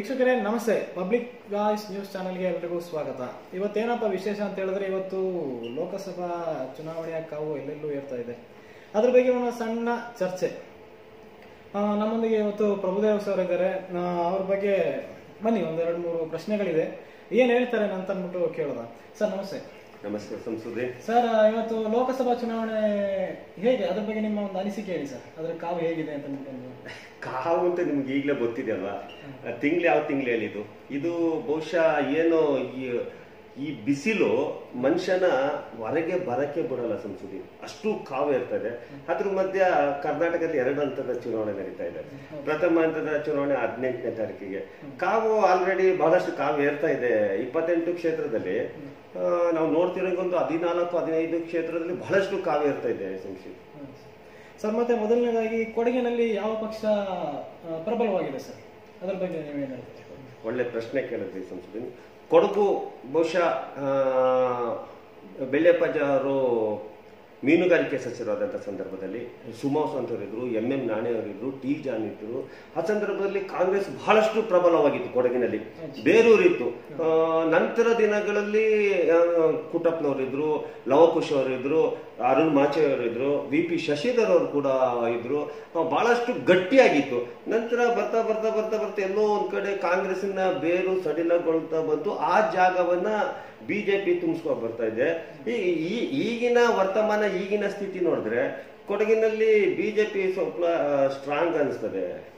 ವೀಕ್ಷಕರೇ, ನಮಸ್ತೆ. Public voice news ಚಾನೆಲ್ಗೆ ಎಲ್ರಿಗೂ ಸ್ವಾಗತ. ಇವತ್ತೇನಪ್ಪ ವಿಶೇಷ ಅಂತ ಹೇಳಿದ್ರೆ ಇವತ್ತು ಲೋಕಸಭಾ ಚುನಾವಣೆಯ ಕಾವು ಎಲ್ಲೆಲ್ಲೂ ಏರ್ತಾ ಇದೆ. ಅದ್ರ ಬಗ್ಗೆ ಒಂದು ಸಣ್ಣ ಚರ್ಚೆ. ನಮ್ಮೊಂದಿಗೆ ಇವತ್ತು ಪ್ರಭುದೇವ್ ಸರ್ ಇದ್ದಾರೆ. ಅವ್ರ ಬಗ್ಗೆ ಬನ್ನಿ, ಒಂದೆರಡು ಮೂರು ಪ್ರಶ್ನೆಗಳಿದೆ. ಏನ್ ಹೇಳ್ತಾರೆ ಅಂತ ಅಂದ್ಬಿಟ್ಟು ಕೇಳೋದ ಸರ್, ನಮಸ್ತೆ. ನಮಸ್ಕಾರ ಸಂಸದೆ. ಸರ್ ಇವತ್ತು ಲೋಕಸಭಾ ಚುನಾವಣೆ ಹೇಗೆ? ಅದ್ರ ಬಗ್ಗೆ ನಿಮ್ಮ ಒಂದು ಅನಿಸಿಕೆ ಹೇಳಿ ಸರ್. ಅದ್ರ ಕಾವು ಹೇಗಿದೆ ಅಂತ ಕಾವು ಅಂತ ನಿಮ್ಗೆ ಈಗಲೇ ಗೊತ್ತಿದೆ ಅಲ್ವಾ? ತಿಂಗಳು ಯಾವ ತಿಂಗಳು ಹೇಳಿದ್ದು ಇದು ಬಹುಶಃ ಏನು ಈ ಈ ಬಿಸಿಲು ಮನುಷ್ಯನ ಹೊರಗೆ ಬರಕ್ಕೆ ಬಿಡಲ್ಲ ಸಂಸದಿ. ಅಷ್ಟು ಕಾವು ಇರ್ತದೆ. ಅದ್ರ ಮಧ್ಯ ಕರ್ನಾಟಕದಲ್ಲಿ ಎರಡು ಹಂತದ ಚುನಾವಣೆ ನಡೀತಾ ಇದೆ. ಪ್ರಥಮ ಹಂತದ ಚುನಾವಣೆ ಹದಿನೆಂಟನೇ ತಾರೀಕಿಗೆ. ಕಾವು ಆಲ್ರೆಡಿ ಬಹಳಷ್ಟು ಕಾವು ಏರ್ತಾ ಇದೆ. ಇಪ್ಪತ್ತೆಂಟು ಕ್ಷೇತ್ರದಲ್ಲಿ. ನಾವು ನೋಡ್ತಿರೋಂಗೊಂದು ಹದಿನಾಲ್ಕು ಹದಿನೈದು ಕ್ಷೇತ್ರದಲ್ಲಿ ಬಹಳಷ್ಟು ಕಾವ್ಯ ಇರ್ತಾ ಇದೆ ಸಂಕ್ಷಿಪ್ತ ಸರ್ ಮತ್ತೆ ಮೊದಲನೇದಾಗಿ ಕೊಡಗಿನಲ್ಲಿ ಯಾವ ಪಕ್ಷ ಪ್ರಬಲವಾಗಿದೆ ಸರ್? ಅದರ ಬಗ್ಗೆ ನೀವೇನು ಹೇಳ್ತೀರಿ? ಒಳ್ಳೆ ಪ್ರಶ್ನೆ ಕೇಳಿದ್ರಿ ಸಂಸ್ಕೃತಿ ಕೊಡಗು ಬಹುಶಃ ಅವರು ಮೀನುಗಾರಿಕೆ ಸಚಿವರಾದಂಥ ಸಂದರ್ಭದಲ್ಲಿ ಸುಮಾಸ್ ಅಂತವರಿದ್ರು ಎಂ ಎಂ ನಾಣೆಯವರಿದ್ದರು ಟಿ ಜಾನ್ ಇದ್ದರು ಆ ಸಂದರ್ಭದಲ್ಲಿ ಕಾಂಗ್ರೆಸ್ ಬಹಳಷ್ಟು ಪ್ರಬಲವಾಗಿತ್ತು ಕೊಡಗಿನಲ್ಲಿ. ಬೇರೂರಿತ್ತು. ನಂತರ ದಿನಗಳಲ್ಲಿ ಕುಟಪ್ಪನವರಿದ್ದರು ಲವಕುಶ್ ಅವರಿದ್ದರು ಅರುಣ್ ಮಾಚೆ ಅವರಿದ್ರು ವಿ ಪಿ ಶಶಿಧರ್ ಅವರು ಕೂಡ ಇದ್ದರು ಭಾಳಷ್ಟು ಬಹಳಷ್ಟು ಗಟ್ಟಿಯಾಗಿತ್ತು. ನಂತರ ಬರ್ತಾ ಬರ್ತಾ ಬರ್ತಾ ಬರ್ತಾ ಎಲ್ಲೋ ಒಂದು ಕಡೆ ಕಾಂಗ್ರೆಸ್ಸಿನ ಬೇರು ಸಡಿಲಗೊಳ್ತಾ ಬಂತು. ಆ ಜಾಗವನ್ನ ಬಿಜೆಪಿ ತುಂಬಿಸ್ಕೊಂಡು ಬರ್ತಾ ಇದೆ. ಈ- ಈ- ಈಗಿನ ವರ್ತಮಾನ ಈಗಿನ ಸ್ಥಿತಿ ನೋಡಿದ್ರೆ ಕೊಡಗಿನಲ್ಲಿ ಬಿಜೆಪಿ ಸ್ವಲ್ಪ ಸ್ಟ್ರಾಂಗ್ ಅನಿಸ್ತದೆ.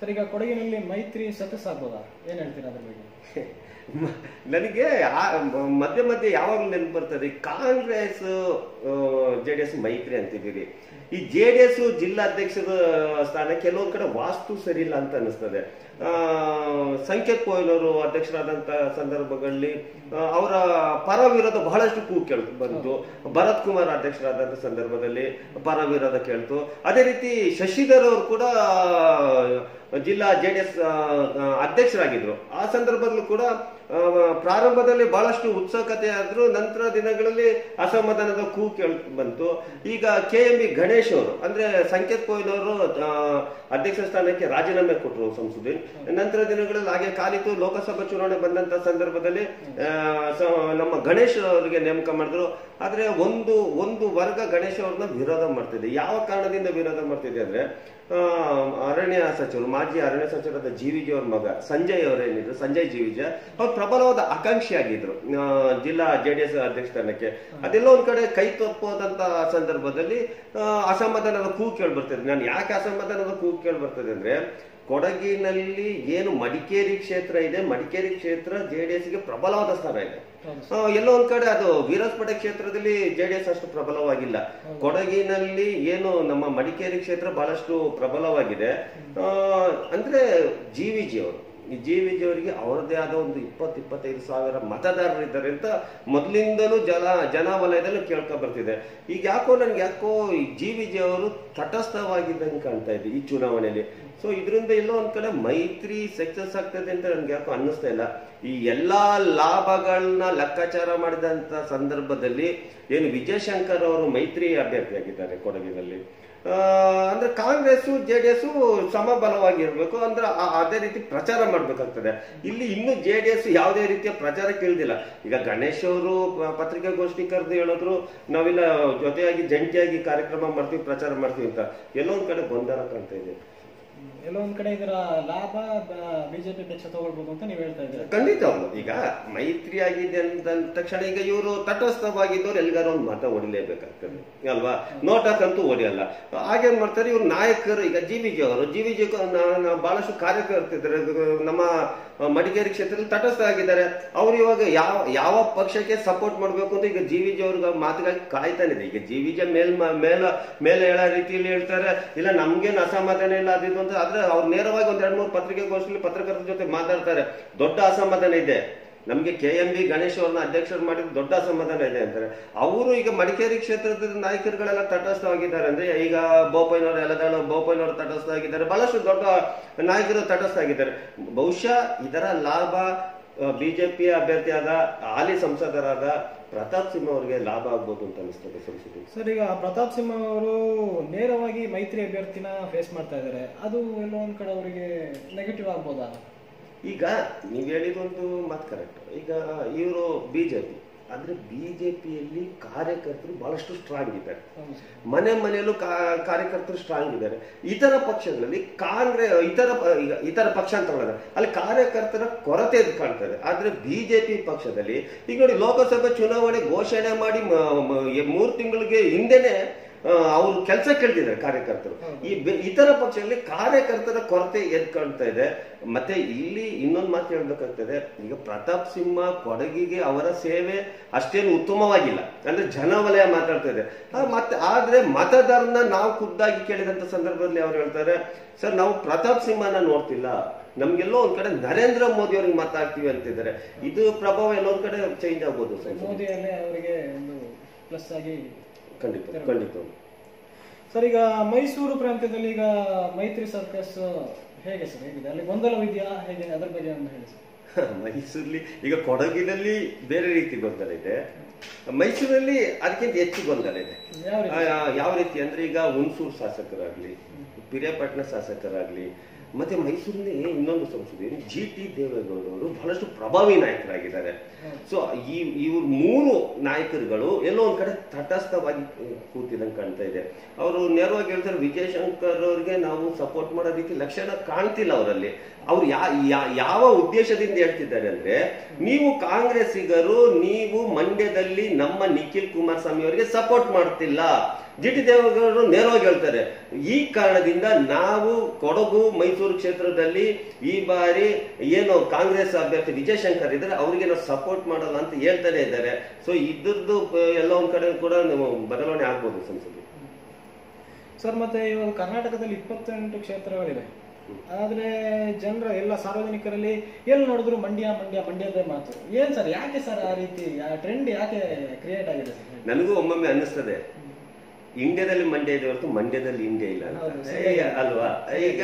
ಸರ್ ಈಗ ಕೊಡಗಿನಲ್ಲಿ ಮೈತ್ರಿ ಸಕ್ಸಸ್ ಆಗ್ಬೋದಾ? ಏನ್ ಹೇಳ್ತೀರಾ ಅದ್ರ ಬಗ್ಗೆ? ನನಗೆ ಮಧ್ಯ ಮಧ್ಯೆ ಯಾವಾಗಲೂ ನೆನಪು ಬರ್ತದೆ? ಕಾಂಗ್ರೆಸ್ ಜೆ ಡಿ ಎಸ್ ಮೈತ್ರಿ ಅಂತಿದ್ದೀರಿ ಈ ಜೆ ಡಿ ಎಸ್ ಜಿಲ್ಲಾಧ್ಯಕ್ಷದ ಸ್ಥಾನ ಕೆಲವೊಂದು ಕಡೆ ವಾಸ್ತು ಸರಿ ಇಲ್ಲ ಅಂತ ಅನಿಸ್ತದೆ ಸಂಕೇತ್ ಕೋಯ್ಲವರು ಅಧ್ಯಕ್ಷರಾದಂತ ಸಂದರ್ಭಗಳಲ್ಲಿ ಅವರ ಪರ ವಿರೋಧ ಬಹಳಷ್ಟು ಕೂ ಕೇಳ್ತು ಬಂತು. ಭರತ್ ಕುಮಾರ್ ಅಧ್ಯಕ್ಷರಾದಂತ ಸಂದರ್ಭದಲ್ಲಿ ಪರ ವಿರೋಧ ಕೇಳ್ತು. ಅದೇ ರೀತಿ ಶಶಿಧರ್ ಅವರು ಕೂಡ ಜಿಲ್ಲಾ ಜೆ ಡಿ ಎಸ್ ಅಧ್ಯಕ್ಷರಾಗಿದ್ರು. ಆ ಸಂದರ್ಭದಲ್ಲೂ ಕೂಡ ಪ್ರಾರಂಭದಲ್ಲಿ ಬಹಳಷ್ಟು ಉತ್ಸುಕತೆ ಆದ್ರು ನಂತರ ದಿನಗಳಲ್ಲಿ ಅಸಮಾಧಾನದ ಕೂ ಕೇಳ್, ಬಂತು. ಈಗ ಕೆ ಎಂ ಬಿ ಗಣೇಶ್ ಅವರು, ಅಂದ್ರೆ ಸಂಕೇತ್ ಕೋಯ್ಲ್ ಅವರು ಅಧ್ಯಕ್ಷ ಸ್ಥಾನಕ್ಕೆ ರಾಜೀನಾಮೆ ಕೊಟ್ಟರು ಸಂಸದೆ. ನಂತರ ದಿನಗಳಲ್ಲಿ ಹಾಗೆ ಕಾಲಿತು ಲೋಕಸಭಾ ಚುನಾವಣೆ ಬಂದಂತ ಸಂದರ್ಭದಲ್ಲಿ ನಮ್ಮ ಗಣೇಶ್ ಅವರಿಗೆ ನೇಮಕ ಮಾಡಿದ್ರು. ಆದ್ರೆ ಒಂದು ಒಂದು ವರ್ಗ ಗಣೇಶ್ ಅವ್ರನ್ನ ವಿರೋಧ ಮಾಡ್ತಿದೆ. ಯಾವ ಕಾರಣದಿಂದ ವಿರೋಧ ಮಾಡ್ತಿದೆ ಅಂದ್ರೆ ಅರಣ್ಯ ಸಚಿವರು, ಮಾಜಿ ಅರಣ್ಯ ಸಚಿವರಾದ ಜೀವಿಜಿ ಅವ್ರ ಮಗ, ಸಂಜಯ್ ಅವರೇನಿದ್ರು ಸಂಜಯ್ ಜೀವಿಜ ಅವ್ರು ಪ್ರಬಲವಾದ ಆಕಾಂಕ್ಷಿಯಾಗಿದ್ರು. ಜಿಲ್ಲಾ ಜೆ ಡಿ ಎಸ್ ಅಧ್ಯಕ್ಷ ಸ್ಥಾನಕ್ಕೆ. ಅದೆಲ್ಲ ಒಂದ್ ಕಡೆ ಕೈ ತಪ್ಪೋದಂತ ಸಂದರ್ಭದಲ್ಲಿ ಅಸಮಾಧಾನದ ಕೂ ಕೇಳಿ ಬರ್ತದೆ ನಾನು ಯಾಕೆ ಅಸಮಾಧಾನದ ಕೂ ಕೇಳಿ ಬರ್ತದೆ ಅಂದ್ರೆ ಕೊಡಗಿನಲ್ಲಿ ಏನು ಮಡಿಕೇರಿ ಕ್ಷೇತ್ರ ಇದೆ ಮಡಿಕೇರಿ ಕ್ಷೇತ್ರ ಜೆ ಡಿ ಎಸ್ಗೆ ಪ್ರಬಲವಾದ ಸ್ಥಾನ ಇದೆ. ಎಲ್ಲೋ ಒಂದ್ ಕಡೆ ಅದು ವೀರಸ್ಪೇಟೆ ಕ್ಷೇತ್ರದಲ್ಲಿ ಜೆಡಿಎಸ್ ಅಷ್ಟು ಪ್ರಬಲವಾಗಿಲ್ಲ. ಕೊಡಗಿನಲ್ಲಿ ಏನು ನಮ್ಮ ಮಡಿಕೇರಿ ಕ್ಷೇತ್ರ ಬಹಳಷ್ಟು ಪ್ರಬಲವಾಗಿದೆ. ಅಂದ್ರೆ ಜಿ ವಿ ಜಿ ಅವರು ಈ ಜಿ ವಿ ಜಿ ಅವರಿಗೆ ಅವರದೇ ಆದ ಒಂದು ಇಪ್ಪತ್ತು ಇಪ್ಪತ್ತೈದು ಸಾವಿರ ಮತದಾರರು ಇದ್ದಾರೆ ಅಂತ ಮೊದಲಿಂದಲೂ ಜನ ಜನ ವಲಯದಲ್ಲೂ ಕೇಳ್ಕೊ ಬರ್ತಿದೆ. ಈಗ ಯಾಕೋ ನನಗೆ ಯಾಕೋ ಈ ಜಿ ವಿ ಜಿ ಅವರು ತಟಸ್ಥವಾಗಿದ್ದಂಗೆ ಕಾಣ್ತಾ ಇದೆ ಈ ಚುನಾವಣೆಯಲ್ಲಿ. ಸೊ ಇದರಿಂದ ಎಲ್ಲೋ ಒಂದು ಕಡೆ ಮೈತ್ರಿ ಸಕ್ಸಸ್ ಆಗ್ತದೆ ಅಂತ ನನಗೆ ಯಾಕೋ ಅನ್ನಿಸ್ತಾ ಇಲ್ಲ. ಈ ಎಲ್ಲಾ ಲಾಭಗಳನ್ನ ಲೆಕ್ಕಾಚಾರ ಮಾಡಿದಂತ ಸಂದರ್ಭದಲ್ಲಿ ಏನು ವಿಜಯಶಂಕರ್ ಅವರು ಮೈತ್ರಿ ಅಭ್ಯರ್ಥಿಯಾಗಿದ್ದಾರೆ ಕೊಡಗಿನಲ್ಲಿ. ಅಂದ್ರೆ ಕಾಂಗ್ರೆಸ್ ಜೆ ಡಿ ಎಸ್ ಸಮಬಲವಾಗಿರ್ಬೇಕು, ಅಂದ್ರೆ ಅದೇ ರೀತಿ ಪ್ರಚಾರ ಮಾಡ್ಬೇಕಾಗ್ತದೆ. ಇಲ್ಲಿ ಇನ್ನು ಜೆ ಡಿ ಎಸ್ ಯಾವುದೇ ರೀತಿಯ ಪ್ರಚಾರ ಕೇಳಿದಿಲ್ಲ. ಈಗ ಗಣೇಶ್ ಅವರು ಪತ್ರಿಕಾಗೋಷ್ಠಿ ಕರೆದು ಹೇಳಿದ್ರು, ನಾವೆಲ್ಲ ಜೊತೆಯಾಗಿ ಜಂಟಿಯಾಗಿ ಕಾರ್ಯಕ್ರಮ ಮಾಡ್ತೀವಿ, ಪ್ರಚಾರ ಮಾಡ್ತೀವಿ ಅಂತ. ಎಲ್ಲೋ ಒಂದ್ ಕಡೆ ಗೊಂದಲ ಕಾಣ್ತಾ ಇದೆ. ಎಲ್ಲೋ ಒಂದ್ ಕಡೆ ಇದರ ಲಾಭ ಬಿಜೆಪಿ ಪಕ್ಷ ತಗೊಳ್ಬೋದು ಅಂತ ನೀವು ಹೇಳ್ತಾ ಇದ್ದೀರಾ? ಖಂಡಿತ ಈಗ ಮೈತ್ರಿ ಆಗಿದೆ ಅಂದ ತಕ್ಷಣ ಈಗ ಇವರು ತಟಸ್ಥವಾಗಿದ್ದವ್ರು ಎಲ್ಗಾರು ಒಂದು ಮತ ಹೊಡಿಲೇಬೇಕಾಗ್ತದೆ ಅಲ್ವಾ? ನೋಟಕ್ಕಂತೂ ಹೊಡಿಯಲ್ಲ ಹಾಗೇನ್ ಮಾಡ್ತಾರೆ? ಇವ್ರು ನಾಯಕರು, ಈಗ ಜಿ ವಿ ಜಿ ಅವರು. ಜಿ ವಿ ಜಿ ಬಹಳಷ್ಟು ಕಾರ್ಯಕರ್ತಿದ್ದಾರೆ ನಮ್ಮ ಮಡಿಕೇರಿ ಕ್ಷೇತ್ರದಲ್ಲಿ ತಟಸ್ಥ ಆಗಿದ್ದಾರೆ ಅವ್ರು ಇವಾಗ ಯಾವ ಯಾವ ಪಕ್ಷಕ್ಕೆ ಸಪೋರ್ಟ್ ಮಾಡ್ಬೇಕು ಅಂತ ಈಗ ಜಿ ವಿ ಜಿ ಅವ್ರಿಗೆ ಮಾತುಗಾಗಿ ಕಾಯ್ತಾನಿದೆ ಈಗ ಜಿ ವಿ ಜಿ ಮೇಲ್ ಮೇಲ, ಮೇಲೆ ಹೇಳೋ ರೀತಿಯಲ್ಲಿ ಹೇಳ್ತಾರೆ. ಇಲ್ಲ, ನಮ್ಗೇನು ಅಸಮಾಧಾನ ಇಲ್ಲ, ಅದಿದು ಅಂತ ಆದ್ರೆ ಅವ್ರು ನೇರವಾಗಿ ಒಂದ್ ಎರಡ್ ಮೂರು ಪತ್ರಿಕೆಗೋಷ್ಠಿಯಲ್ಲಿ ಪತ್ರಕರ್ತರ ಜೊತೆ ಮಾತಾಡ್ತಾರೆ. ದೊಡ್ಡ ಅಸಮಾಧಾನ ಇದೆ. ನಮ್ಗೆ ಕೆ ಎಂ ಬಿ ಗಣೇಶ್ ಅವ್ರನ್ನ ಅಧ್ಯಕ್ಷರು ಮಾಡಿದ ದೊಡ್ಡ ಅಸಮಾಧಾನ ಇದೆ ಅಂತಾರೆ. ಅವರು ಈಗ ಮಡಿಕೇರಿ ಕ್ಷೇತ್ರದ ನಾಯಕರುಗಳೆಲ್ಲ ತಟಸ್ಥವಾಗಿದ್ದಾರೆ ಅಂದ್ರೆ ಈಗ ಬೋಪಯ್ಯನವರು ಎಲ್ಲದಾಳು ಬೋಪಯ್ಯನವರು ತಟಸ್ಥವಾಗಿದ್ದಾರೆ. ಬಹಳಷ್ಟು ದೊಡ್ಡ ನಾಯಕರು ತಟಸ್ಥ ಆಗಿದ್ದಾರೆ ಬಹುಶಃ ಇದರ ಲಾಭ ಬಿಜೆಪಿಯ ಅಭ್ಯರ್ಥಿಯಾದ ಹಾಲಿ ಸಂಸದರಾದ ಪ್ರತಾಪ್ ಸಿಂಹ ಅವರಿಗೆ ಲಾಭ ಆಗ್ಬೋದು ಅಂತ ಅನಿಸ್ತದೆ ಸಂಸದರು. ಸರ್ ಈಗ ಪ್ರತಾಪ್ ಸಿಂಹ ಅವರು ನೇರವಾಗಿ ಮೈತ್ರಿ ಅಭ್ಯರ್ಥಿನ ಫೇಸ್ ಮಾಡ್ತಾ ಇದ್ದಾರೆ. ಅದು ಎಲ್ಲೋ ಒಂದ್ ಕಡೆ ಅವರಿಗೆ ನೆಗೆಟಿವ್ ಆಗ್ಬೋದಾ? ಈಗ ನೀವು ಹೇಳಿದೊಂದು ಮಾತು ಕರೆಕ್ಟ್ ಈಗ ಇವರು ಬಿಜೆಪಿ ಆದ್ರೆ ಬಿಜೆಪಿಯಲ್ಲಿ ಕಾರ್ಯಕರ್ತರು ಬಹಳಷ್ಟು ಸ್ಟ್ರಾಂಗ್ ಇದ್ದಾರೆ. ಮನೆ ಮನೆಯಲ್ಲೂ ಕಾರ್ಯಕರ್ತರು ಸ್ಟ್ರಾಂಗ್ ಇದ್ದಾರೆ. ಇತರ ಪಕ್ಷಗಳಲ್ಲಿ ಕಾಂಗ್ರೆಸ್ ಇತರ ಇತರ ಪಕ್ಷ ಅಂತ ಹೇಳಿದ್ರೆ ಅಲ್ಲಿ ಕಾರ್ಯಕರ್ತರ ಕೊರತೆ ಕಾಣ್ತದೆ ಆದ್ರೆ ಬಿಜೆಪಿ ಪಕ್ಷದಲ್ಲಿ ಈಗ ನೋಡಿ ಲೋಕಸಭೆ ಚುನಾವಣೆ ಘೋಷಣೆ ಮಾಡಿ ಮೂರು ತಿಂಗಳಿಗೆ ಹಿಂದೆನೆ ಅವರು ಕೆಲಸ ಕೇಳ್ತಿದ್ದಾರೆ ಕಾರ್ಯಕರ್ತರು. ಈ ಇತರ ಪಕ್ಷದಲ್ಲಿ ಕಾರ್ಯಕರ್ತರ ಕೊರತೆ ಎದ್ದು ಕಾಣ್ತಾ ಇದೆ. ಮತ್ತೆ ಇಲ್ಲಿ ಇನ್ನೊಂದು ಮಾತು ಹೇಳ್ಬೇಕಾಗ್ತದೆ ಈಗ ಪ್ರತಾಪ್ ಸಿಂಹ ಕೊಡಗಿಗೆ ಅವರ ಸೇವೆ ಅಷ್ಟೇನು ಉತ್ತಮವಾಗಿಲ್ಲ. ಅಂದ್ರೆ ಜನವಲಯ ಮಾತಾಡ್ತಾ ಇದೆ. ಮತ್ತೆ ಆದ್ರೆ ಮತದಾರನ ನಾವು ಖುದ್ದಾಗಿ ಕೇಳಿದಂತ ಸಂದರ್ಭದಲ್ಲಿ ಅವ್ರು ಹೇಳ್ತಾರೆ ಸರ್ ನಾವು ಪ್ರತಾಪ್ ಸಿಂಹನ ನೋಡ್ತಿಲ್ಲ. ನಮ್ಗೆಲ್ಲೋ ಒಂದ್ ಕಡೆ ನರೇಂದ್ರ ಮೋದಿ ಅವ್ರಿಗೆ ಮಾತಾಡ್ತೀವಿ ಅಂತಿದ್ದಾರೆ. ಇದು ಪ್ರಭಾವ ಎಲ್ಲೊಂದ್ ಕಡೆ ಚೇಂಜ್ ಆಗ್ಬೋದು ಸರ್. ಮೋದಿಯಲ್ಲೇ ಅವರಿಗೆ ಒಂದು ಪ್ಲಸ್ ಆಗಿ ಖಂಡಿತ ಖಂಡಿತ. ಸರ್ ಈಗ ಮೈಸೂರು ಪ್ರಾಂತ್ಯದಲ್ಲಿ ಈಗ ಮೈತ್ರಿ ಸರ್ಕಸ್ ಹೇಗೆ ಸರ್ ಹೇಗಿದೆ? ಅಲ್ಲಿ ಗೊಂದಲವಿದೆಯಾ ಹೇಗೆ? ಅದರ ಬಗ್ಗೆ ಒಂದು ಹೇಳಿ ಸರ್. ಮೈಸೂರಲ್ಲಿ ಈಗ ಕೊಡಗಿನಲ್ಲಿ ಬೇರೆ ರೀತಿ ಗೊಂದಲ ಇದೆ. ಮೈಸೂರಲ್ಲಿ ಅದಕ್ಕಿಂತ ಹೆಚ್ಚು ಗೊಂದಲ ಇದೆ. ಯಾವ ರೀತಿ? ಯಾವ ರೀತಿ ಅಂದ್ರೆ ಈಗ ಹುಣಸೂರು ಶಾಸಕರಾಗ್ಲಿ ಪಿರಿಯಾಪಟ್ಟಣ ಶಾಸಕರಾಗ್ಲಿ ಮತ್ತೆ ಮೈಸೂರಿನಲ್ಲಿ ಇನ್ನೊಂದು ಸಂಸದೆ ಜಿ ಟಿ ಅವರು ಬಹಳಷ್ಟು ಪ್ರಭಾವಿ ನಾಯಕರಾಗಿದ್ದಾರೆ. ಸೊ ಈ ಇವ್ರ ಮೂರು ನಾಯಕರುಗಳು ಎಲ್ಲೋ ಒಂದ್ ಕಡೆ ತಟಸ್ಥವಾಗಿ ಕೂತಿದಂಗೆ ಕಾಣ್ತಾ ಇದೆ. ಅವರು ನೇರವಾಗಿ ಹೇಳ್ತಾರೆ ವಿಜಯಶಂಕರ್ ಅವ್ರಿಗೆ ನಾವು ಸಪೋರ್ಟ್ ಮಾಡೋ ರೀತಿ ಲಕ್ಷಣ ಕಾಣ್ತಿಲ್ಲ ಅವರಲ್ಲಿ. ಅವ್ರು ಯಾವ ಉದ್ದೇಶದಿಂದ ಹೇಳ್ತಿದ್ದಾರೆ ಅಂದ್ರೆ ನೀವು ಕಾಂಗ್ರೆಸ್ಸಿಗರು, ನೀವು ಮಂಡ್ಯದಲ್ಲಿ ನಮ್ಮ ನಿಖಿಲ್ ಕುಮಾರಸ್ವಾಮಿ ಅವರಿಗೆ ಸಪೋರ್ಟ್ ಮಾಡ್ತಿಲ್ಲ. ಜಿ ಟಿ ದೇವೇಗೌಡರು ನೇರವಾಗಿ ಹೇಳ್ತಾರೆ, ಈ ಕಾರಣದಿಂದ ನಾವು ಕೊಡಗು, ಮೈಸೂರು ಕ್ಷೇತ್ರದಲ್ಲಿ ಈ ಬಾರಿ ಏನು ಕಾಂಗ್ರೆಸ್ ಅಭ್ಯರ್ಥಿ ವಿಜಯಶಂಕರ್ ಇದ್ರೆ ಅವರಿಗೆ ನಾವು ಸಪೋರ್ಟ್ ಮಾಡಲ್ಲ ಅಂತ ಹೇಳ್ತಾನೆ ಇದ್ದಾರೆ. ಸೊ ಇದ್ರದ್ದು ಎಲ್ಲ ಒಂದ್ ಕಡೆ ಕೂಡ ಬದಲಾವಣೆ ಆಗ್ಬೋದು ಸಂಸದ. ಸರ್, ಮತ್ತೆ ಇವಾಗ ಕರ್ನಾಟಕದಲ್ಲಿ ಇಪ್ಪತ್ತೆಂಟು ಕ್ಷೇತ್ರಗಳಿವೆ. ಆದ್ರೆ ಜನರ ಎಲ್ಲ ಸಾರ್ವಜನಿಕರಲ್ಲಿ ಎಲ್ಲಿ ನೋಡಿದ್ರು ಮಂಡ್ಯ ಮಂಡ್ಯ ಮಂಡ್ಯದೇ ಮಾತು. ಏನ್ ಸರ್ ಯಾಕೆ ಸರ್ ಆ ರೀತಿ ಆ ಟ್ರೆಂಡ್ ಯಾಕೆ ಕ್ರಿಯೇಟ್ ಆಗಿದೆ ಸರ್? ನನಗೂ ಒಮ್ಮೊಮ್ಮೆ ಅನ್ನಿಸ್ತದೆ. ಇಂಡಿಯಾದಲ್ಲಿ ಮಂಡ್ಯ ಇದೆ ಹೊರತು ಮಂಡ್ಯದಲ್ಲಿ ಇಂಡಿಯಾ ಇಲ್ಲ ಅಲ್ವಾ? ಈಗ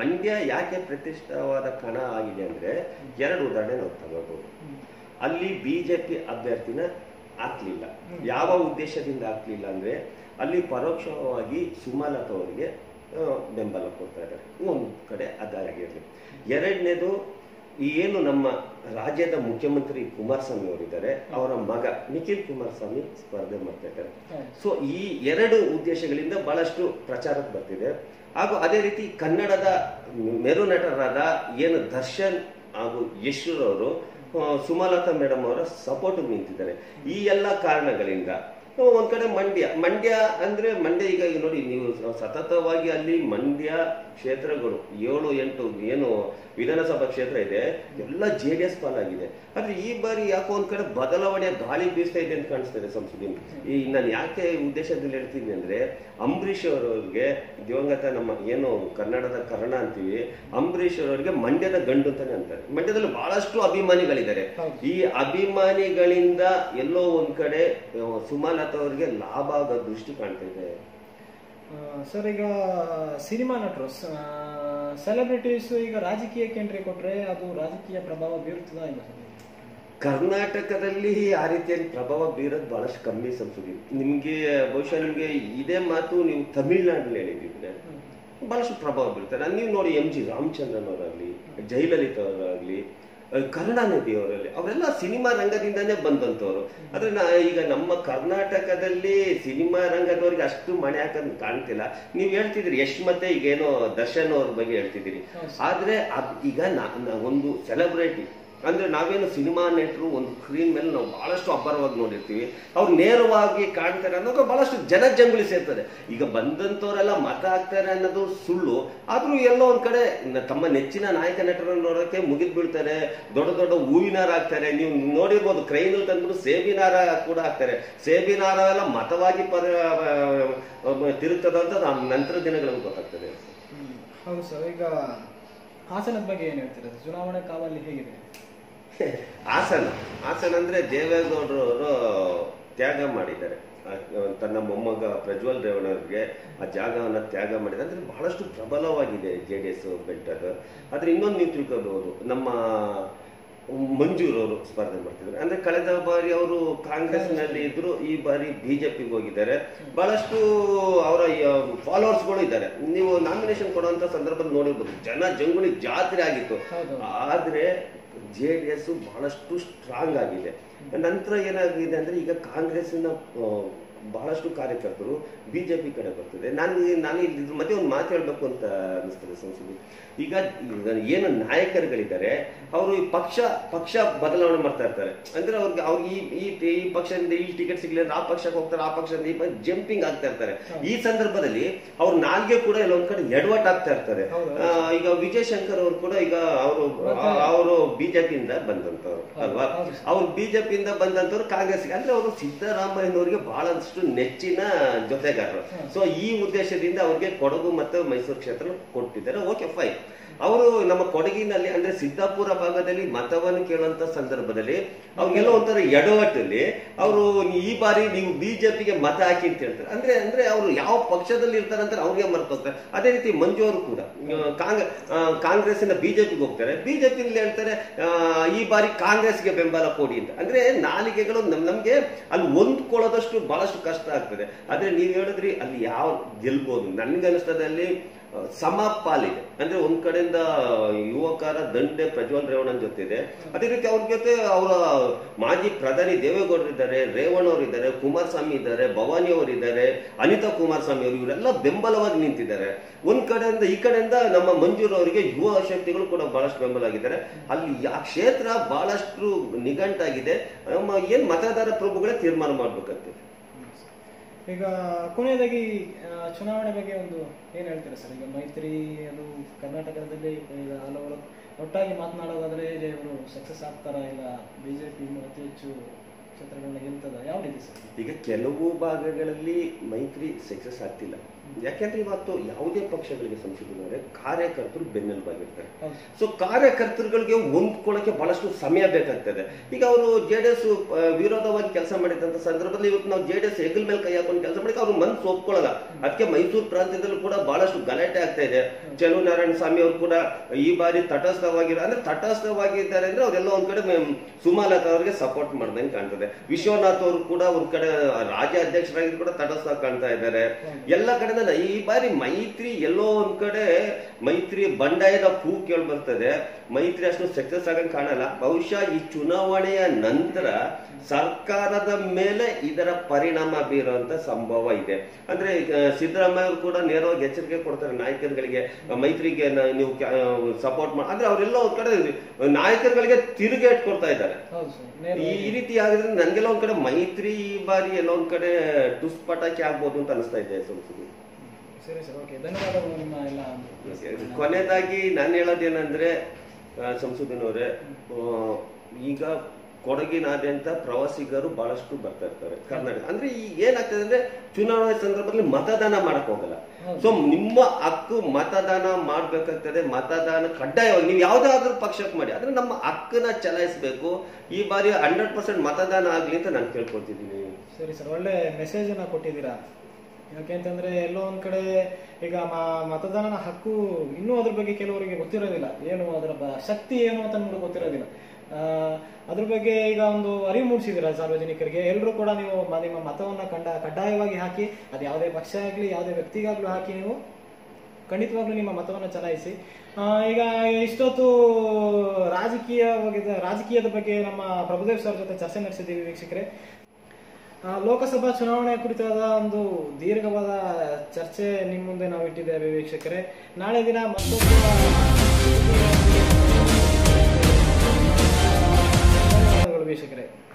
ಮಂಡ್ಯ ಯಾಕೆ ಪ್ರತಿಷ್ಠವಾದ ಕಣ ಆಗಿದೆ ಅಂದ್ರೆ ಎರಡು ಉದಾಹರಣೆ ನಾವು ತಗೋಬಹುದು ಅಲ್ಲಿ ಬಿಜೆಪಿ ಅಭ್ಯರ್ಥಿನ ಆಗ್ಲಿಲ್ಲ ಯಾವ ಉದ್ದೇಶದಿಂದ ಆಗ್ಲಿಲ್ಲ ಅಂದ್ರೆ ಅಲ್ಲಿ ಪರೋಕ್ಷವಾಗಿ ಸುಮಲತಾ ಅವರಿಗೆ ಬೆಂಬಲ ಕೊಡ್ತಾ ಇದ್ದಾರೆ. ಒಂದು ಕಡೆ ಅದಾಗಿರಲಿ ಎರಡನೇದು ಏನು ನಮ್ಮ ರಾಜ್ಯದ ಮುಖ್ಯಮಂತ್ರಿ ಕುಮಾರಸ್ವಾಮಿ ಅವರಿದ್ದಾರೆ, ಅವರ ಮಗ ನಿಖಿಲ್ ಕುಮಾರಸ್ವಾಮಿ ಸ್ಪರ್ಧೆ ಮಾಡ್ತಾ ಇದ್ದಾರೆ. ಸೊ ಈ ಎರಡು ಉದ್ದೇಶಗಳಿಂದ ಬಹಳಷ್ಟು ಪ್ರಚಾರಕ್ಕೆ ಬರ್ತಿದೆ. ಹಾಗೂ ಅದೇ ರೀತಿ ಕನ್ನಡದ ಮೆರು ನಟರಾದ ಏನು ದರ್ಶನ್ ಹಾಗೂ ಯಶ್ರವರು ಸುಮಲತಾ ಮೇಡಮ್ ಅವರ ಸಪೋರ್ಟ್ ನಿಂತಿದ್ದಾರೆ. ಈ ಎಲ್ಲ ಕಾರಣಗಳಿಂದ ಒಂದ್ ಕಡೆ ಮಂಡ್ಯ. ಮಂಡ್ಯ ಅಂದ್ರೆ ಮಂಡ್ಯ ಈಗ ನೋಡಿ, ನೀವು ಸತತವಾಗಿ ಅಲ್ಲಿ ಮಂಡ್ಯ ಕ್ಷೇತ್ರಗಳು, ಏಳು ಎಂಟು, ಏನು ವಿಧಾನಸಭಾ ಕ್ಷೇತ್ರ ಇದೆ, ಎಲ್ಲ ಜೆ ಡಿ ಎಸ್ ಪಾಲಾಗಿದೆ. ಆದ್ರೆ ಈ ಬಾರಿ ಯಾಕೋ ಒಂದ್ ಕಡೆ ಬದಲಾವಣೆ ಗಾಳಿ ಬೀಸ್ತಾ ಇದೆ ಅಂತ ಕಾಣಿಸ್ತದೆ ಸಂಸ್ಕೃತಿ ಈ ನಾನು ಯಾಕೆ ಉದ್ದೇಶದಲ್ಲಿ ಹೇಳ್ತೀನಿ ಅಂದ್ರೆ ಅಂಬರೀಷ್ ಅವರವ್ರಿಗೆ ದಿವಂಗತ ನಮ್ಮ ಏನು ಕನ್ನಡದ ಕರ್ಣ ಅಂತೀವಿ ಅಂಬರೀಷ್ ಅವರವ್ರಿಗೆ ಮಂಡ್ಯದ ಗಂಡು ಅಂತಾನೆ ಅಂತಾರೆ. ಮಂಡ್ಯದಲ್ಲಿ ಬಹಳಷ್ಟು ಅಭಿಮಾನಿಗಳಿದ್ದಾರೆ. ಈ ಅಭಿಮಾನಿಗಳಿಂದ ಎಲ್ಲೋ ಒಂದ್ ಕಡೆ ಸುಮಲತಾ ಅವರಿಗೆ ಲಾಭ ಆಗೋ ದೃಷ್ಟಿ ಕಾಣ್ತಾ ಇದೆ. ಸರ್ ಈಗ ಸಿನಿಮಾ ನಟರು ಸೆಲೆಬ್ರಿಟೀಸ್ ಈಗ ರಾಜಕೀಯಕ್ಕೆ ಎಂಟ್ರಿ ಕೊಟ್ರೆ ಅದು ರಾಜಕೀಯ ಪ್ರಭಾವ ಬೀರುತ್ತದ ಇಲ್ಲ ಕರ್ನಾಟಕದಲ್ಲಿ ಆ ರೀತಿಯಲ್ಲಿ ಪ್ರಭಾವ ಬೀರೋದು ಬಹಳಷ್ಟು ಕಮ್ಮಿ ಸಂಸ್ಕೃತಿ ನಿಮ್ಗೆ ಬಹುಶಃ ನಿಮ್ಗೆ ಇದೇ ಮಾತು ನೀವು ತಮಿಳ್ನಾಡಲ್ಲಿ ಹೇಳಿದ್ರೆ ಬಹಳಷ್ಟು ಪ್ರಭಾವ ಬೀರ್ತಾರೆ ನೀವು ನೋಡಿ ಎಂ ಜಿ ರಾಮಚಂದ್ರನ್ ಅವರಾಗ್ಲಿ ಜಯಲಲಿತಾ ಅವರಾಗ್ಲಿ ಅಹ್, ಕರುಣಾನಿಧಿ ಅವರಲ್ಲಿ ಅವರೆಲ್ಲ ಸಿನಿಮಾ ರಂಗದಿಂದನೇ ಬಂದಂತವ್ರು. ಆದ್ರೆ ನಾ ಈಗ ನಮ್ಮ ಕರ್ನಾಟಕದಲ್ಲಿ ಸಿನಿಮಾ ರಂಗದವ್ರಿಗೆ ಅಷ್ಟು ಮಣೆ ಹಾಕೋದ್ ಕಾಣ್ತಿಲ್ಲ. ನೀವು ಹೇಳ್ತಿದ್ರಿ ಯಶ್ ಮತ್ತೆ ಈಗೇನೋ ದರ್ಶನ್ ಅವ್ರ ಬಗ್ಗೆ ಹೇಳ್ತಿದ್ದೀರಿ. ಆದ್ರೆ ಅದ್ ಈಗ ನಾ- ನಾ- ಒಂದು ಸೆಲೆಬ್ರಿಟಿ ಅಂದ್ರೆ ನಾವೇನು ಸಿನಿಮಾ ನೆಟ್ರು, ಒಂದು ಸ್ಕ್ರೀನ್ ಮೇಲೆ ನಾವು ಬಹಳಷ್ಟು ಅಬ್ಬರವಾಗಿ ನೋಡಿರ್ತೀವಿ. ಅವ್ರು ನೇರವಾಗಿ ಕಾಣ್ತಾರೆ ಅನ್ನೋದು ಬಹಳಷ್ಟು ಜನ ಜಂಗುಳಿ ಸೇರ್ತಾರೆ ಈಗ ಬಂದಂಥವರೆಲ್ಲ ಮತ ಹಾಕ್ತಾರೆ ಅನ್ನೋದು ಸುಳ್ಳು. ಆದರೂ ಎಲ್ಲೋ ಒಂದು ಕಡೆ ತಮ್ಮ ನೆಚ್ಚಿನ ನಾಯಕ ನಟರನ್ನು ನೋಡೋಕೆ ಮುಗಿದು ಬೀಳ್ತಾರೆ. ದೊಡ್ಡ ದೊಡ್ಡ ಹೂವಿನಾರ ಹಾಕ್ತಾರೆ. ನೀವು ನೋಡಿರ್ಬೋದು ಕ್ರೈನಲ್ಲಿ ತಂದ್ಬಿಟ್ಟು ಸೇಬಿನಾರ ಕೂಡ ಹಾಕ್ತಾರೆ. ಸೇಬಿನಾರ ಎಲ್ಲ ಮತವಾಗಿ ಪರ ತಿರುತ್ತದ ಅಂತ ನಂತರ ದಿನಗಳಲ್ಲಿ ಗೊತ್ತಾಗ್ತದೆ. ಹೌದು ಸರ್. ಈಗ ಹಾಸನದ ಬಗ್ಗೆ ಏನು ಹೇಳ್ತೀರಾ? ಚುನಾವಣೆ ಕಾವಲ್ಲಿ ಹೇಗಿದೆ? ಹಾಸನ ಹಾಸನ ಅಂದ್ರೆ ದೇವೇಗೌಡರವರು ತ್ಯಾಗ ಮಾಡಿದ್ದಾರೆ. ತನ್ನ ಮೊಮ್ಮಗ ಪ್ರಜ್ವಲ್ ರೇವಣ್ಣವ್ರಿಗೆ ಆ ಜಾಗವನ್ನು ತ್ಯಾಗ ಮಾಡಿದ್ದಾರೆ. ಅಂದ್ರೆ ಬಹಳಷ್ಟು ಪ್ರಬಲವಾಗಿದೆ ಜೆ ಡಿ ಎಸ್ ಬೆಲ್ಟ್ ಅದು ಆದ್ರೆ ಇನ್ನೊಂದು ನೀವು ತಿಳ್ಕೋಬಹುದು ನಮ್ಮ ಮಂಜೂರ್ ಅವರು ಸ್ಪರ್ಧೆ ಮಾಡ್ತಿದ್ದಾರೆ. ಅಂದ್ರೆ ಕಳೆದ ಬಾರಿ ಅವರು ಕಾಂಗ್ರೆಸ್ನಲ್ಲಿ ಇದ್ರು ಈ ಬಾರಿ ಬಿಜೆಪಿಗೆ ಹೋಗಿದ್ದಾರೆ. ಬಹಳಷ್ಟು ಅವರ ಫಾಲೋವರ್ಸ್ಗಳು ಇದ್ದಾರೆ. ನೀವು ನಾಮಿನೇಷನ್ ಕೊಡುವಂತ ಸಂದರ್ಭದಲ್ಲಿ ನೋಡಿರ್ಬೋದು ಜನ ಜಂಗುಳಿ ಜಾತ್ರೆ ಆಗಿತ್ತು. ಆದ್ರೆ ಜೆ ಡಿ ಎಸ್ ಬಹಳಷ್ಟು ಸ್ಟ್ರಾಂಗ್ ಆಗಿದೆ. ನಂತರ ಏನಾಗಿದೆ ಅಂದ್ರೆ ಈಗ ಕಾಂಗ್ರೆಸ್ಸಿನ ಬಹಳಷ್ಟು ಕಾರ್ಯಕರ್ತರು ಬಿಜೆಪಿ ಕಡೆ ಬರ್ತದೆ. ನಾನು ನಾನು ಇಲ್ಲಿ ಇದ್ರ ಮಧ್ಯೆ ಒಂದು ಮಾತು ಹೇಳ್ಬೇಕು ಅಂತ ಅನಿಸ್ತದೆ ಸಂಸದಿ. ಈಗ ಏನು ನಾಯಕರುಗಳಿದ್ದಾರೆ ಅವರು ಈ ಪಕ್ಷ ಪಕ್ಷ ಬದಲಾವಣೆ ಮಾಡ್ತಾ ಇರ್ತಾರೆ. ಅಂದ್ರೆ ಅವ್ರಿಗೆ ಅವ್ರಿಗೆ ಈ ಈ ಪಕ್ಷದಿಂದ ಈ ಟಿಕೆಟ್ ಸಿಗ್ಲಿ ಅಂದ್ರೆ ಆ ಪಕ್ಷಕ್ಕೆ ಹೋಗ್ತಾರೆ ಆ ಪಕ್ಷದಿಂದ ಈ ಜಂಪಿಂಗ್ ಆಗ್ತಾ ಇರ್ತಾರೆ. ಈ ಸಂದರ್ಭದಲ್ಲಿ ಅವ್ರ ನಾಲ್ಗೆ ಕೂಡ ಎಲ್ಲೊಂದ್ ಕಡೆ ಎಡವಟ್ ಆಗ್ತಾ ಇರ್ತಾರೆ. ಈಗ ವಿಜಯ್ ಶಂಕರ್ ಅವರು ಕೂಡ ಈಗ ಅವರು ಅವರು ಬಿಜೆಪಿಯಿಂದ ಬಂದಂತವ್ರು ಅಲ್ವಾ. ಅವ್ರು ಬಿಜೆಪಿಯಿಂದ ಬಂದಂತವ್ರು ಕಾಂಗ್ರೆಸ್ಗೆ ಅಂದ್ರೆ ಅವರು ಸಿದ್ದರಾಮಯ್ಯನವರಿಗೆ ಬಹಳಷ್ಟು ನೆಚ್ಚಿನ ಜೊತೆಗಾರರು. ಸೊ ಈ ಉದ್ದೇಶದಿಂದ ಅವ್ರಿಗೆ ಕೊಡಗು ಮತ್ತು ಮೈಸೂರು ಕ್ಷೇತ್ರ ಕೊಟ್ಟಿದ್ದಾರೆ. ಓಕೆ ಫೈನ್ ಅವರು ನಮ್ಮ ಕೊಡಗಿನಲ್ಲಿ, ಅಂದ್ರೆ ಸಿದ್ದಾಪುರ ಭಾಗದಲ್ಲಿ ಮತವನ್ನು ಕೇಳುವಂತ ಸಂದರ್ಭದಲ್ಲಿ ಅವ್ರಿಗೆಲ್ಲ ಒಂಥರ ಎಡವಟ್ಟಲ್ಲಿ ಅವರು ಈ ಬಾರಿ ನೀವು ಬಿಜೆಪಿಗೆ ಮತ ಹಾಕಿ ಅಂತ ಹೇಳ್ತಾರೆ. ಅಂದ್ರೆ ಅಂದ್ರೆ ಅವರು ಯಾವ ಪಕ್ಷದಲ್ಲಿ ಇರ್ತಾರೆ ಅಂತ ಅವ್ರಿಗೆ ಮರ್ತೋಗ್ತಾರೆ. ಅದೇ ರೀತಿ ಮಂಜು ಅವರು ಕೂಡ. ಕಾಂಗ್ರೆಸ್ಸಿನ ಬಿಜೆಪಿಗೆ ಹೋಗ್ತಾರೆ. ಬಿಜೆಪಿನಲ್ಲಿ ಹೇಳ್ತಾರೆ ಈ ಬಾರಿ ಕಾಂಗ್ರೆಸ್ಗೆ ಬೆಂಬಲ ಕೊಡಿ ಅಂತ. ಅಂದ್ರೆ ನಾಲಿಗೆಗಳು ನಮ್- ನಮ್ಗೆ ಅಲ್ಲಿ ಹೊಂದ್ಕೊಳ್ಳೋದಷ್ಟು ಬಹಳಷ್ಟು ಕಷ್ಟ ಆಗ್ತದೆ. ಆದ್ರೆ ನೀವ್ ಹೇಳಿದ್ರಿ, ಅಲ್ಲಿ ಯಾವ ಗೆಲ್ಬಹುದು ನನ್ಗನ್ನಿಸ್ತದೆ ಅಲ್ಲಿ ಆ, ಸಮ ಪಾಲಿದೆ ಅಂದ್ರೆ ಒಂದ್ ಕಡೆಯಿಂದ ಯುವಕರ ದಂಡೆ ಪ್ರಜ್ವಲ್ ರೇವಣ್ಣನ ಜೊತೆ ಇದೆ ಅದೇ ರೀತಿ ಅವ್ರ ಜೊತೆ ಅವರ ಮಾಜಿ ಪ್ರಧಾನಿ ದೇವೇಗೌಡರು ಇದ್ದಾರೆ ರೇವಣ್ಣ ಅವರು ಇದ್ದಾರೆ ಕುಮಾರಸ್ವಾಮಿ ಇದ್ದಾರೆ ಭವಾನಿ ಅವರು ಇದ್ದಾರೆ ಅನಿತಾ ಕುಮಾರಸ್ವಾಮಿ ಅವರು ಇವರೆಲ್ಲ ಬೆಂಬಲವಾಗಿ ನಿಂತಿದ್ದಾರೆ. ಒಂದ್ ಕಡೆಯಿಂದ ಈ ಕಡೆಯಿಂದ ನಮ್ಮ ಮಂಜೂರ್ ಅವರಿಗೆ ಯುವ ಶಕ್ತಿಗಳು ಕೂಡ ಬಹಳಷ್ಟು ಬೆಂಬಲ ಆಗಿದ್ದಾರೆ ಅಲ್ಲಿ ಆ ಕ್ಷೇತ್ರ ಬಹಳಷ್ಟು ನಿಘಂಟಾಗಿದೆ. ನಮ್ಮ ಏನ್ ಮತದಾರ ಪ್ರಭುಗಳೇ ತೀರ್ಮಾನ ಮಾಡ್ಬೇಕಂತೆ. ಈಗ ಕೊನೆಯದಾಗಿ ಚುನಾವಣೆ ಬಗ್ಗೆ ಒಂದು ಏನು ಹೇಳ್ತೀರಾ ಸರ್? ಈಗ ಮೈತ್ರಿ, ಅದು ಕರ್ನಾಟಕದಲ್ಲಿ, ಈಗ ಹಲವರು ಒಟ್ಟಾಗಿ ಮಾತನಾಡೋದಾದ್ರೆ ಇವರು ಸಕ್ಸಸ್ ಆಗ್ತಾರಾ ಇಲ್ಲ ಬಿಜೆಪಿ ಇನ್ನೂ ಅತಿ ಹೆಚ್ಚು ಕ್ಷೇತ್ರಗಳನ್ನ ಗೆಲ್ತದ? ಯಾವ ರೀತಿ ಸರ್? ಈಗ ಕೆಲವು ಭಾಗಗಳಲ್ಲಿ ಮೈತ್ರಿ ಸಕ್ಸಸ್ ಆಗ್ತಿಲ್ಲ. ಯಾಕೆಂದ್ರೆ ಇವತ್ತು ಯಾವುದೇ ಪಕ್ಷಗಳಿಗೆ ಸಂಸದರೇ ಕಾರ್ಯಕರ್ತರು ಬೆನ್ನೆಲುಬಾಗಿರ್ತಾರೆ. ಸೊ ಕಾರ್ಯಕರ್ತರುಗಳಿಗೆ ಹೊಂದ್ಕೊಳ್ಳೋಕೆ ಬಹಳಷ್ಟು ಸಮಯ ಬೇಕಾಗ್ತದೆ. ಈಗ ಅವರು ಜೆ ಡಿ ಎಸ್ ವಿರೋಧವಾಗಿ ಕೆಲಸ ಮಾಡಿದಂತ ಸಂದರ್ಭದಲ್ಲಿ ಇವತ್ತು ನಾವು ಜೆ ಡಿ ಎಸ್ ಹೆಗಲ್ ಮೇಲೆ ಕೈ ಹಾಕೊಂಡು ಕೆಲಸ ಮಾಡಿ ಅವ್ರು ಮನ್ಸು ಒಪ್ಕೊಳ್ಳಲ್ಲ. ಅದಕ್ಕೆ ಮೈಸೂರು ಪ್ರಾಂತ್ಯದಲ್ಲೂ ಕೂಡ ಬಹಳಷ್ಟು ಗಲಾಟೆ ಆಗ್ತಾ ಇದೆ. ಚಲು ನಾರಾಯಣ ಸ್ವಾಮಿ ಅವರು ಕೂಡ ಈ ಬಾರಿ ತಟಸ್ಥವಾಗಿರೋ ಅಂದ್ರೆ ತಟಸ್ಥವಾಗಿದ್ದಾರೆ ಅಂದ್ರೆ ಅವರೆಲ್ಲ ಒಂದ್ ಕಡೆ ಸುಮಾಲತಾ ಅವರಿಗೆ ಸಪೋರ್ಟ್ ಮಾಡ್ದಂಗೆ ಕಾಣ್ತದೆ. ವಿಶ್ವನಾಥ್ ಅವರು ಕೂಡ ಒಂದ್ ಕಡೆ ರಾಜ್ಯ ಅಧ್ಯಕ್ಷರಾಗಿ ಕೂಡ ತಟಸ್ಥ ಕಾಣ್ತಾ ಇದ್ದಾರೆ. ಎಲ್ಲ ಕಡೆಯಿಂದ ಈ ಬಾರಿ ಮೈತ್ರಿ ಎಲ್ಲೋ ಒಂದ್ ಕಡೆ ಮೈತ್ರಿ ಬಂಡಾಯದ ಕೂ ಕೇಳಿ ಬರ್ತದೆ. ಮೈತ್ರಿ ಅಷ್ಟು ಸಕ್ಸಸ್ ಆಗಂಗ್ ಕಾಣಲ್ಲ. ಬಹುಶಃ ಈ ಚುನಾವಣೆಯ ನಂತರ ಸರ್ಕಾರದ ಮೇಲೆ ಇದರ ಪರಿಣಾಮ ಬೀರುವಂತ ಸಂಭವ ಇದೆ. ಅಂದ್ರೆ ಸಿದ್ದರಾಮಯ್ಯ ಅವರು ಕೂಡ ನೇರವಾಗಿ ಎಚ್ಚರಿಕೆ ಕೊಡ್ತಾರೆ ನಾಯಕರುಗಳಿಗೆ ಮೈತ್ರಿಗೆ ನೀವು ಸಪೋರ್ಟ್ ಮಾಡಿ ಅಂದ್ರೆ ಅವರೆಲ್ಲ ಒಂದ್ ಕಡೆ ನಾಯಕರುಗಳಿಗೆ ತಿರುಗೇಟ್ ಕೊಡ್ತಾ ಇದ್ದಾರೆ. ಈ ರೀತಿ ಆಗಿದ್ರೆ ನನ್ಗೆಲ್ಲ ಒಂದ್ ಕಡೆ ಮೈತ್ರಿ ಈ ಬಾರಿ ಎಲ್ಲ ಒಂದ್ ಕಡೆ ದುಷ್ಪಟಾಕಿ ಆಗ್ಬೋದು ಅಂತ ಅನಿಸ್ತಾ ಇದೆ ಸಂಸದಿ ಸರಿ ಸರ್ ಓಕೆ ಧನ್ಯವಾದಗಳು ನಿಮ್ಮ ಎಲ್ಲ ಒಂದು ಕೊನೆಯದಾಗಿ ನಾನು ಹೇಳೋದೇನಂದ್ರೆ ಸಂಸದನವರೇ ಈಗ ಕೊಡಗಿನಾದ್ಯಂತ ಪ್ರವಾಸಿಗರು ಬಹಳಷ್ಟು ಬರ್ತಾ ಇರ್ತಾರೆ ಕರ್ನಾಟಕ. ಅಂದ್ರೆ ಈ ಏನಾಗ್ತದೆ ಅಂದ್ರೆ ಚುನಾವಣೆ ಸಂದರ್ಭದಲ್ಲಿ ಮತದಾನ ಮಾಡಕ್ ಹೋಗಲ್ಲ. ಸೊ ನಿಮ್ಮ ಹಕ್ಕು ಮತದಾನ ಮಾಡ್ಬೇಕಾಗ್ತದೆ ಮತದಾನ ಕಡ್ಡಾಯವಾಗಿ ನೀವು ಯಾವ್ದಾದ್ರೂ ಪಕ್ಷಕ್ಕೆ ಮಾಡಿ ಆದ್ರೆ ನಮ್ಮ ಹಕ್ಕನ್ನ ಚಲಾಯಿಸಬೇಕು. ಈ ಬಾರಿ ಹಂಡ್ರೆಡ್ ಪರ್ಸೆಂಟ್ ಮತದಾನ ಆಗ್ಲಿ ಅಂತ ನಾನು ಕೇಳ್ಕೊಳ್ತಿದ್ದೀನಿ. ಸರಿ ಸರ್ ಒಳ್ಳೆ ಮೆಸೇಜ್ ಅನ್ನ ಕೊಟ್ಟಿದ್ದೀರಾ? ಯಾಕೆಂತಂದ್ರೆ ಎಲ್ಲೋ ಒಂದ್ ಕಡೆ ಈಗ ಮತದಾನನ ಹಕ್ಕು ಇನ್ನೂ ಅದ್ರ ಬಗ್ಗೆ ಕೆಲವರಿಗೆ ಗೊತ್ತಿರೋದಿಲ್ಲ. ಏನು ಅದರ ಶಕ್ತಿ ಏನು ಅಂತ ನಮ್ಗೆ ಗೊತ್ತಿರೋದಿಲ್ಲ. ಅದ್ರ ಬಗ್ಗೆ ಈಗ ಒಂದು ಅರಿವು ಮೂಡಿಸಿದ್ದೀರಾ ಸಾರ್ವಜನಿಕರಿಗೆ? ಎಲ್ಲರೂ ಕೂಡ ನೀವು ನಿಮ್ಮ ಮತವನ್ನ ಕಂಡ, ಕಡ್ಡಾಯವಾಗಿ ಹಾಕಿ, ಅದು ಯಾವುದೇ ಪಕ್ಷ ಆಗಲಿ, ಯಾವುದೇ ವ್ಯಕ್ತಿಗಾಗ್ಲೂ ಹಾಕಿ ನೀವು ಖಂಡಿತವಾಗ್ಲೂ ನಿಮ್ಮ ಮತವನ್ನು ಚಲಾಯಿಸಿ. ಈಗ ಇಷ್ಟೊತ್ತು ರಾಜಕೀಯ ರಾಜಕೀಯದ ಬಗ್ಗೆ ನಮ್ಮ ಪ್ರಭುದೇವ್ ಸರ್ ಜೊತೆ ಚರ್ಚೆ ನಡೆಸಿದ್ದೀವಿ ವೀಕ್ಷಕರೇ. ಲೋಕಸಭಾ ಚುನಾವಣೆ ಕುರಿತಾದ ಒಂದು ದೀರ್ಘವಾದ ಚರ್ಚೆ ನಿಮ್ಮ ಮುಂದೆ ನಾವು ಇಟ್ಟಿದ್ದೇವೆ ವೀಕ್ಷಕರೇ. ನಾಳೆ ದಿನ ಮತ್ತೊಂದು ವೀಕ್ಷಕರೇ.